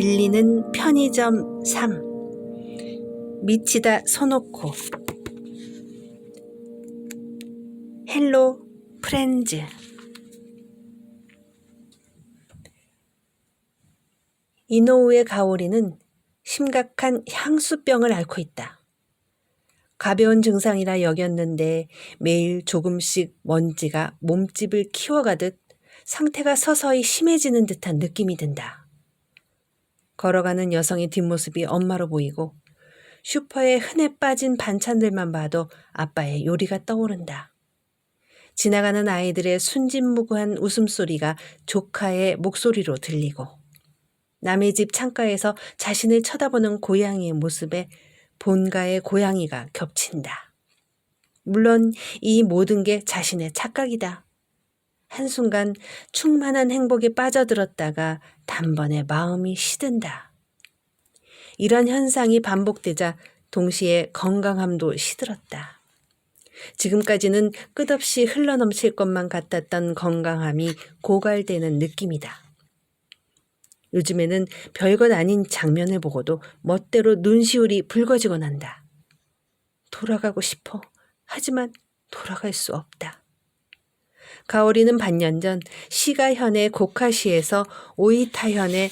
들리는 편의점 3 미치다 소놓고 헬로 프렌즈 이노우의 가오리는 심각한 향수병을 앓고 있다. 가벼운 증상이라 여겼는데 매일 조금씩 먼지가 몸집을 키워가듯 상태가 서서히 심해지는 듯한 느낌이 든다. 걸어가는 여성의 뒷모습이 엄마로 보이고 슈퍼에 흔해 빠진 반찬들만 봐도 아빠의 요리가 떠오른다. 지나가는 아이들의 순진무구한 웃음소리가 조카의 목소리로 들리고 남의 집 창가에서 자신을 쳐다보는 고양이의 모습에 본가의 고양이가 겹친다. 물론 이 모든 게 자신의 착각이다. 한순간 충만한 행복에 빠져들었다가 단번에 마음이 시든다. 이런 현상이 반복되자 동시에 건강함도 시들었다. 지금까지는 끝없이 흘러넘칠 것만 같았던 건강함이 고갈되는 느낌이다. 요즘에는 별것 아닌 장면을 보고도 멋대로 눈시울이 붉어지곤 한다. 돌아가고 싶어. 하지만 돌아갈 수 없다. 가오리는 반년 전 시가현의 고카시에서 오이타현의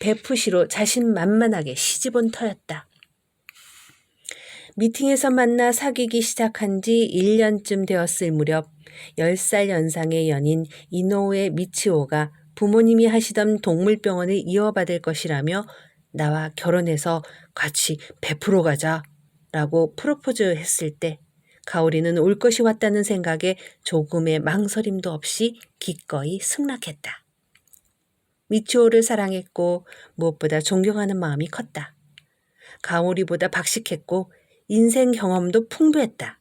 베푸시로 자신만만하게 시집온 터였다. 미팅에서 만나 사귀기 시작한 지 1년쯤 되었을 무렵 10살 연상의 연인 이노우의 미치오가 부모님이 하시던 동물병원을 이어받을 것이라며 나와 결혼해서 같이 베풀어 가자 라고 프로포즈 했을 때 가오리는 올 것이 왔다는 생각에 조금의 망설임도 없이 기꺼이 승낙했다. 미치오를 사랑했고 무엇보다 존경하는 마음이 컸다. 가오리보다 박식했고 인생 경험도 풍부했다.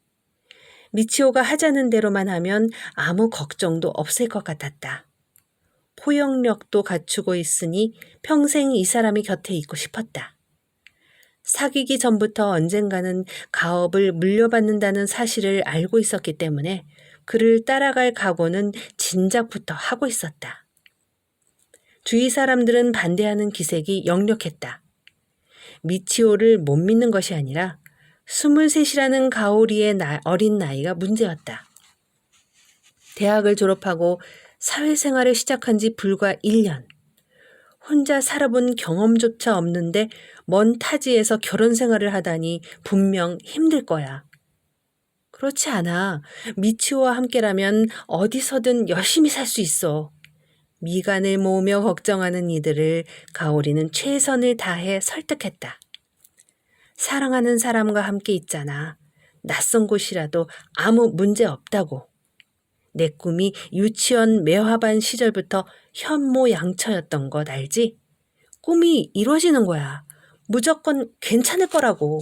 미치오가 하자는 대로만 하면 아무 걱정도 없을 것 같았다. 포용력도 갖추고 있으니 평생 이 사람이 곁에 있고 싶었다. 사귀기 전부터 언젠가는 가업을 물려받는다는 사실을 알고 있었기 때문에 그를 따라갈 각오는 진작부터 하고 있었다. 주위 사람들은 반대하는 기색이 역력했다. 미치오를 못 믿는 것이 아니라 스물셋이라는 가오리의 나, 어린 나이가 문제였다. 대학을 졸업하고 사회생활을 시작한 지 불과 1년. 혼자 살아본 경험조차 없는데 먼 타지에서 결혼 생활을 하다니 분명 힘들 거야. 그렇지 않아. 미치오와 함께라면 어디서든 열심히 살 수 있어. 미간을 모으며 걱정하는 이들을 가오리는 최선을 다해 설득했다. 사랑하는 사람과 함께 있잖아. 낯선 곳이라도 아무 문제 없다고. 내 꿈이 유치원 매화반 시절부터 현모양처였던 것 알지? 꿈이 이루어지는 거야. 무조건 괜찮을 거라고.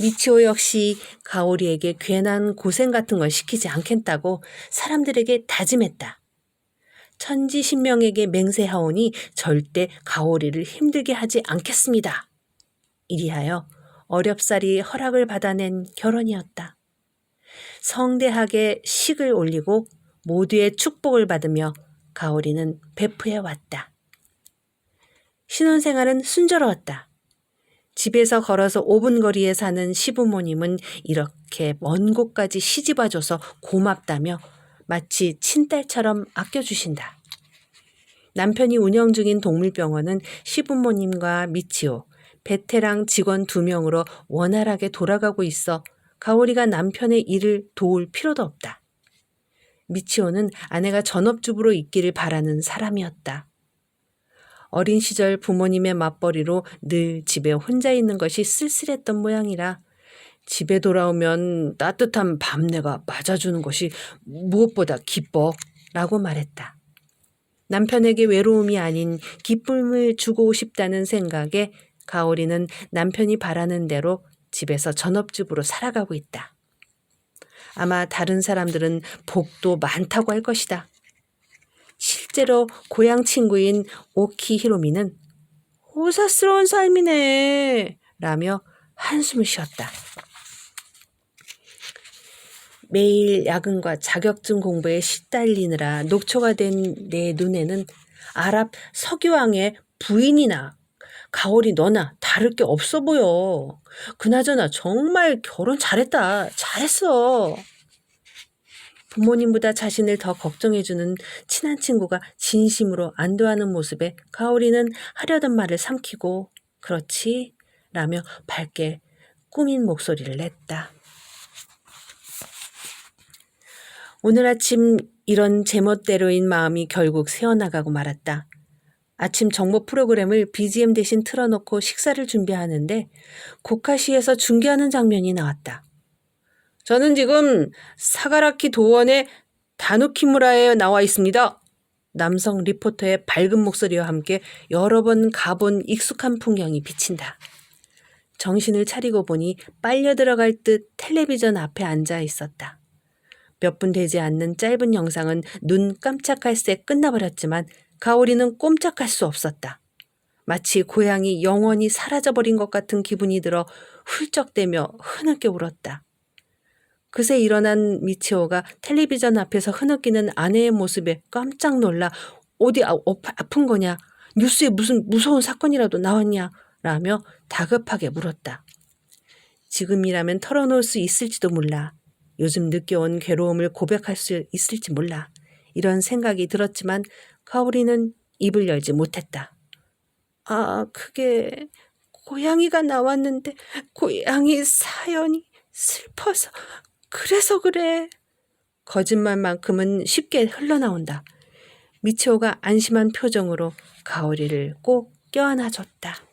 미치오 역시 가오리에게 괜한 고생 같은 걸 시키지 않겠다고 사람들에게 다짐했다. 천지신명에게 맹세하오니 절대 가오리를 힘들게 하지 않겠습니다. 이리하여 어렵사리 허락을 받아낸 결혼이었다. 성대하게 식을 올리고 모두의 축복을 받으며 가오리는 베프해 왔다. 신혼생활은 순조로웠다. 집에서 걸어서 5분 거리에 사는 시부모님은 이렇게 먼 곳까지 시집와줘서 고맙다며 마치 친딸처럼 아껴주신다. 남편이 운영 중인 동물병원은 시부모님과 미치오, 베테랑 직원 두 명으로 원활하게 돌아가고 있어 가오리가 남편의 일을 도울 필요도 없다. 미치오는 아내가 전업주부로 있기를 바라는 사람이었다. 어린 시절 부모님의 맞벌이로 늘 집에 혼자 있는 것이 쓸쓸했던 모양이라 집에 돌아오면 따뜻한 밤내가 맞아주는 것이 무엇보다 기뻐 라고 말했다. 남편에게 외로움이 아닌 기쁨을 주고 싶다는 생각에 가오리는 남편이 바라는 대로 집에서 전업주부로 살아가고 있다. 아마 다른 사람들은 복도 많다고 할 것이다. 실제로 고향 친구인 오키 히로미는 호사스러운 삶이네 라며 한숨을 쉬었다. 매일 야근과 자격증 공부에 시달리느라 녹초가 된 내 눈에는 아랍 석유왕의 부인이나 가오리 너나 다를 게 없어 보여. 그나저나 정말 결혼 잘했다. 잘했어. 부모님보다 자신을 더 걱정해주는 친한 친구가 진심으로 안도하는 모습에 가오리는 하려던 말을 삼키고 그렇지 라며 밝게 꾸민 목소리를 냈다. 오늘 아침 이런 제멋대로인 마음이 결국 새어나가고 말았다. 아침 정보 프로그램을 BGM 대신 틀어놓고 식사를 준비하는데 고카시에서 중계하는 장면이 나왔다. 저는 지금 사가라키 도원의 다누키무라에 나와 있습니다. 남성 리포터의 밝은 목소리와 함께 여러 번 가본 익숙한 풍경이 비친다. 정신을 차리고 보니 빨려 들어갈 듯 텔레비전 앞에 앉아 있었다. 몇 분 되지 않는 짧은 영상은 눈 깜짝할 새 끝나버렸지만 가오리는 꼼짝할 수 없었다. 마치 고향이 영원히 사라져버린 것 같은 기분이 들어 훌쩍대며 흐느껴 울었다. 그새 일어난 미치오가 텔레비전 앞에서 흐느끼는 아내의 모습에 깜짝 놀라 어디 아, 어, 아픈 거냐? 뉴스에 무슨 무서운 사건이라도 나왔냐? 라며 다급하게 물었다. 지금이라면 털어놓을 수 있을지도 몰라. 요즘 느껴온 괴로움을 고백할 수 있을지 몰라. 이런 생각이 들었지만 가오리는 입을 열지 못했다. 아, 그게 고양이가 나왔는데 고양이 사연이 슬퍼서 그래서 그래. 거짓말만큼은 쉽게 흘러나온다. 미치오가 안심한 표정으로 가오리를 꼭 껴안아줬다.